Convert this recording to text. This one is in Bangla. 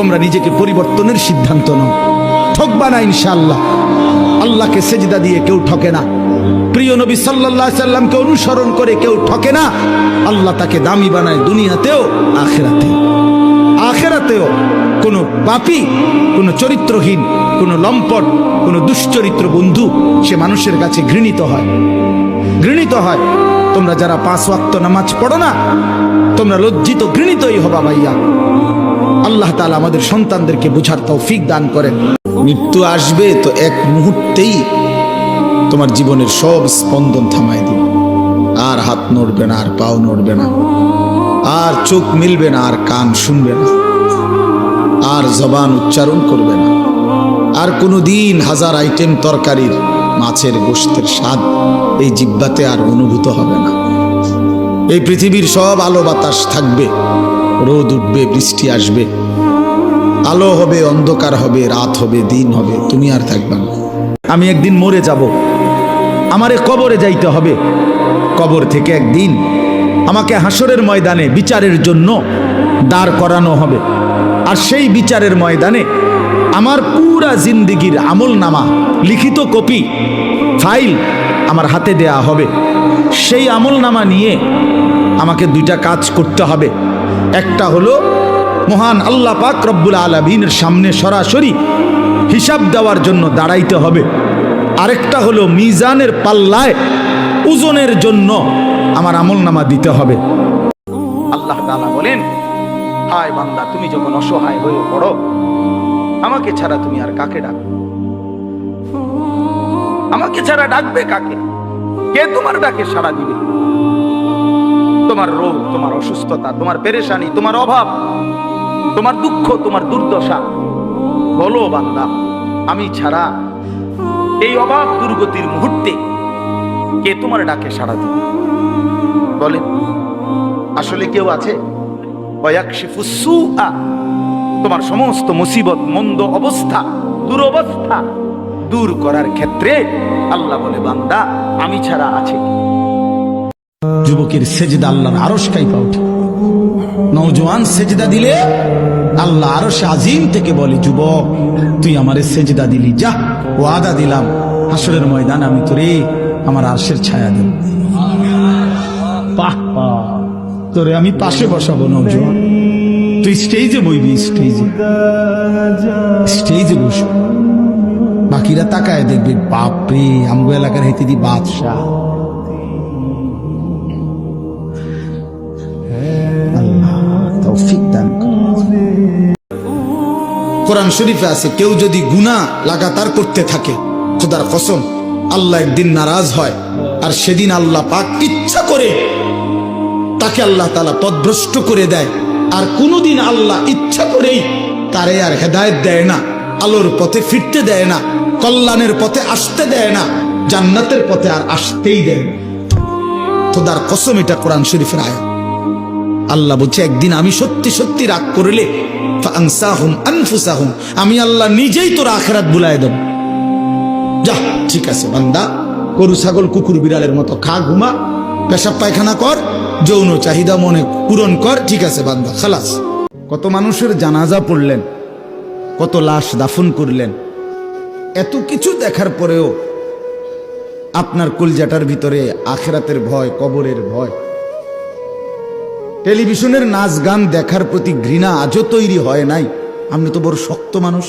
তোমরা নিজেকে পরিবর্তনের সিদ্ধান্ত নাও। ঠকবা না ইনশাআল্লাহ। আল্লাহকে সেজদা দিয়ে কেউ ঠকে না। প্রিয় নবী আলাইহি সাল্লামকে অনুসরণ করে কেউ ঠকে না। আল্লাহ তাকে দামি বানায় দুনিয়াতেও, আখেরাতেও। আখেরাতেও কোনো পাপী, কোনো চরিত্রহীন, কোনো লম্পট, কোনো দুশ্চরিত্র বন্ধু সে মানুষের কাছে ঘৃণিত হয়। ঘৃণিত হয়। তোমরা যারা পাঁচ ওয়াক্ত নামাজ পড়ো না, তোমরা লজ্জিত ঘৃণিতই হবা ভাইয়া। আল্লাহ তাআলা আমাদের সন্তানদেরকে বুঝার তৌফিক দান করেন। মৃত্যু আসবে তো এক মুহূর্তেই তোমার জীবনের সব স্পন্দন থামাই দিবে। আর হাত নড়বে না, আর পাও নড়বে না, আর চোখ মিলবে না, আর কান শুনবে না, আর জবান উচ্চারণ করবে না। আর কোনো দিন হাজার আইটেম তরকারির মাছের গোশতের স্বাদ এই জিব্বাতে আর অনুভূত হবে না। এই পৃথিবীর সব আলো বাতাস থাকবে। রোদ উঠবে, বৃষ্টি আসবে। আলো হবে, অন্ধকার হবে, রাত হবে, দিন হবে, তুমি আর থাকবে না। আমি একদিন মরে যাব। আমারে কবরে যাইতে হবে। কবর থেকে একদিন আমাকে হাসরের ময়দানে বিচারের জন্য দাঁড় করানো হবে। আর সেই বিচারের ময়দানে আমার পুরা জিন্দিগির আমল নামা লিখিত কপি, ফাইল আমার হাতে দেয়া হবে। সেই আমল নামা নিয়ে আমাকে দুইটা কাজ করতে হবে। একটা হলো মহান আল্লাহ পাক রব্বুল আলমিনের সামনে সরাসরি হিসাব দেওয়ার জন্য দাঁড়াইতে হবে। আরেকটা হলো মিজানের পাল্লায় ওজনের জন্য আমার আমল নামা দিতে হবে। আল্লাহ বলেন, হায় বান্দা, তুমি যখন অসহায় হয়ে পড়ো, আমাকে ছাড়া তুমি আর কাকে ডাকো আমাকে ছাড়া ডাকবে কাকে? কে তোমার ডাকে সাড়া দিবে? তোমার রোগ, তোমার অসুস্থতা, তোমার পেরেশানি, তোমার অভাব, তোমার দুঃখ, তোমার দুর্দশা, বলো বান্দা, আমি ছাড়া এই অভাব দুর্গতির মুহূর্তে কে তোমার ডাকে সাড়া দিবে বলেন আসলে কেউ আছে তোমার সমস্ত মুসিবত, মন্দ অবস্থা, দুরবস্থা দূর করার ক্ষেত্রে আল্লাহ বলে, বান্দা, আমি ছাড়া আছে কে? যুবকের সেজদা আল্লাহর আরশ কাইপা ওঠে। নওজোয়ান সেজদা দিলে আল্লাহ আরশ আজিম থেকে বলে, যুবক, তুই আমারে সেজদা দিলি, যা, ওয়াদা দিলাম। হাসরের ময়দান আমি তোরে আমার আরশের ছায়া দেব। তোরে আমি পাশে বসাবো, নওজোয়ান। তুই স্টেজে বইবি স্টেজে স্টেজে বসবি। বাকিরা তাকায় দেখবে, বাপরে, আমগো এলাকার হেতে দি বাদশাহ। কোরআন শরীফে আছে, কেউ যদি গুনাহ লাগাতার করতে থাকে, খোদার কসম, আল্লাহ একদিন নারাজ হয়, আর সেদিন আল্লাহ পাক ইচ্ছা করে তাকে আল্লাহ তালা পদভ্রষ্ট করে দেয়, আর কোনোদিন আল্লাহ ইচ্ছা করেই তারে আর হেদায়েত দেয় না, আলোর পথে ফিরতে দেয় না, কল্যাণের পথে আসতে দেয় না, জান্নাতের পথে আর আসতেই দেয় না। খোদার কসম, এটা কোরআন শরীফের আয়াত। আল্লাহ বলছে, একদিন আমি সত্যি সত্যি রাগ করলে আমি আল্লাহ নিজেই তোর আখেরাত বুলাই দেব। যা, ঠিক আছে, বান্দা। গরু, ছাগল, কুকুর, বিড়ালের মতো খা, ঘুমা। পেশাব, পায়খানা কর। যৌন চাহিদা মনে পূরণ কর। ঠিক আছে, বান্দা, খালাস। কত মানুষের জানাজা পড়লেন, কত লাশ দাফন করলেন। এত কিছু দেখার পরেও আপনার কলজাটার ভিতরে আখেরাতের ভয়, কবরের ভয়। টেলিভিশনের নাচ গান দেখার প্রতি ঘৃণা আজও তৈরি হয় নাই। আপনি তো বড় শক্ত মানুষ।